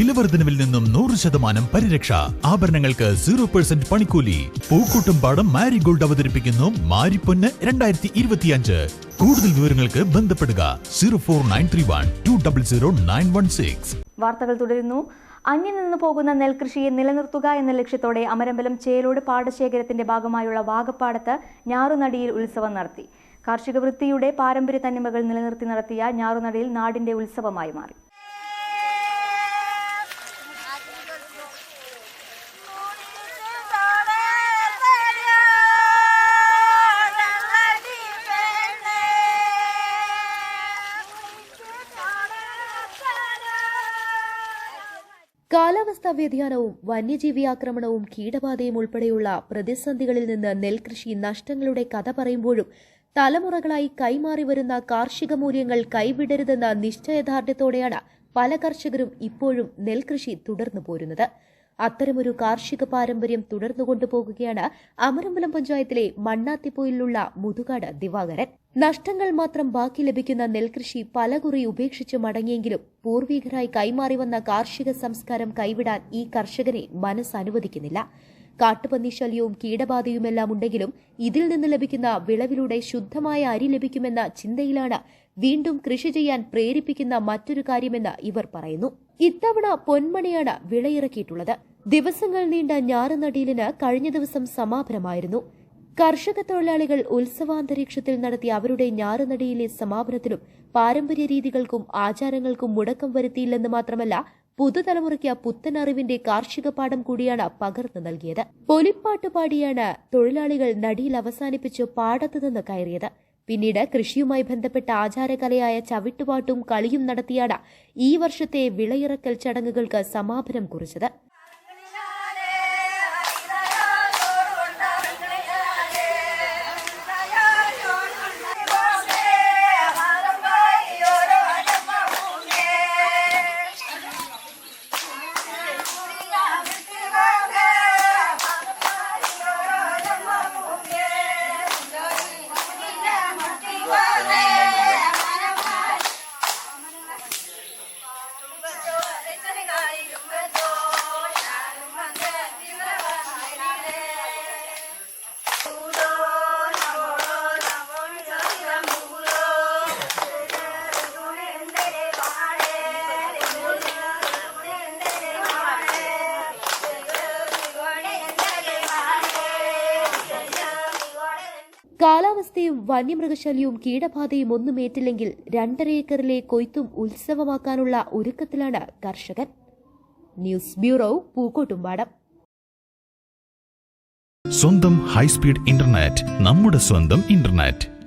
വിലവർദ്ധനവിൽ നിന്നും നൂറ് ശതമാനം പരിരക്ഷ. ആഭരണങ്ങൾക്ക് സീറോ പെർസെന്റ് പണിക്കൂലി. പൂക്കൂട്ടും പാടം മാരിഗോൾഡ് അവതരിപ്പിക്കുന്നു മാരിപ്പൊന്ന് രണ്ടായിരത്തി ഇരുപത്തിയഞ്ച് കൂടുതൽ വിവരങ്ങൾക്ക് ബന്ധപ്പെടുക zero four nine three one two double zero nine one six. വാർത്തകൾ തുടരുന്നു. അന്യം നിന്ന് പോകുന്ന നെൽകൃഷിയെ നിലനിർത്തുക എന്ന ലക്ഷ്യത്തോടെ അമരമ്പലം ചേലോട് പാടശേഖരത്തിന്റെ ഭാഗമായുള്ള വാഗപ്പാടത്ത് ഞാറുനടിയിൽ ഉത്സവം നടത്തി. കാർഷിക വൃത്തിയുടെ പാരമ്പര്യ തനിമകൾ നിലനിർത്തി നടത്തിയ ഞാറുനടിയിൽ നാടിന്റെ ഉത്സവമായി മാറി. കാലാവസ്ഥാ വ്യതിയാനവും വന്യജീവി ആക്രമണവും കീടബാധയും ഉൾപ്പെടെയുള്ള പ്രതിസന്ധികളിൽ നിന്ന് നെൽകൃഷി നഷ്ടങ്ങളുടെ കഥ പറയുമ്പോഴും തലമുറകളായി കൈമാറി വരുന്ന കാർഷിക മൂല്യങ്ങൾ കൈവിടരുതെന്ന നിശ്ചയദാർഢ്യത്തോടെയാണ് പല കർഷകരും ഇപ്പോഴും നെൽകൃഷി തുടർന്നു പോരുന്നത്. അത്തരമൊരു കാർഷിക പാരമ്പര്യം തുടർന്നു കൊണ്ടുപോകുകയാണ് അമരമ്പലം പഞ്ചായത്തിലെ മണ്ണാത്തിപ്പോയിലുള്ള മുതുകാട് ദിവാകരൻ. നഷ്ടങ്ങൾ മാത്രം ബാക്കി ലഭിക്കുന്ന നെൽകൃഷി പലകുറി ഉപേക്ഷിച്ച് മടങ്ങിയെങ്കിലും പൂർവീകരായി കൈമാറി വന്ന കാർഷിക സംസ്കാരം കൈവിടാൻ ഈ കർഷകനെ മനസ്സനുവദിക്കുന്നില്ല കാട്ടുപന്നി ശല്യവും കീടബാധയുമെല്ലാം ഉണ്ടെങ്കിലും ഇതിൽ നിന്ന് ലഭിക്കുന്ന വിളവിലൂടെ ശുദ്ധമായ അരി ലഭിക്കുമെന്ന ചിന്തയിലാണ് വീണ്ടും കൃഷി ചെയ്യാൻ പ്രേരിപ്പിക്കുന്ന മറ്റൊരു കാര്യമെന്ന് ഇവർ പറയുന്നു. ഇത്തവണ പൊന്മണിയാണ് വിളയിറക്കിയിട്ടുള്ളത്. ദിവസങ്ങൾ നീണ്ട ഞാറുനടീലിന് കഴിഞ്ഞ ദിവസം സമാപനമായിരുന്നു. കർഷക തൊഴിലാളികൾ ഉത്സവാന്തരീക്ഷത്തിൽ നടത്തിയ അവരുടെ ഞാറുനടിയിലെ സമാപനത്തിലും പാരമ്പര്യ രീതികൾക്കും ആചാരങ്ങൾക്കും മുടക്കം വരുത്തിയില്ലെന്ന് മാത്രമല്ല പുതുതലമുറയ്ക്ക് പുത്തൻ അറിവിന്റെ കാർഷിക പാഠം കൂടിയാണ് പകർന്നു നൽകിയത്. പൊലിപ്പാട്ട് പാടിയാണ് തൊഴിലാളികൾ നടിയിൽ അവസാനിപ്പിച്ച് പാടത്തു നിന്ന് കയറിയത്. പിന്നീട് കൃഷിയുമായി ബന്ധപ്പെട്ട ആചാരകലയായ ചവിട്ടുപാട്ടും കളിയും നടത്തിയാണ് ഈ വർഷത്തെ വിളയിറക്കൽ ചടങ്ങുകൾക്ക് സമാപനം കുറിച്ചത്. കാലാവസ്ഥയും വന്യമൃഗശല്യവും കീടബാധയും ഒന്നും ഏറ്റില്ലെങ്കിൽ രണ്ടര ഏക്കറിലെ കൊയ്ത്തും ഉത്സവമാക്കാനുള്ള ഒരുക്കത്തിലാണ് കർഷകൻ. News bureau Pookkottumpadam. സ്വന്തം ഹൈസ്പീഡ് ഇന്റർനെറ്റ് നമ്മുടെ സ്വന്തം ഇന്റർനെറ്റ്.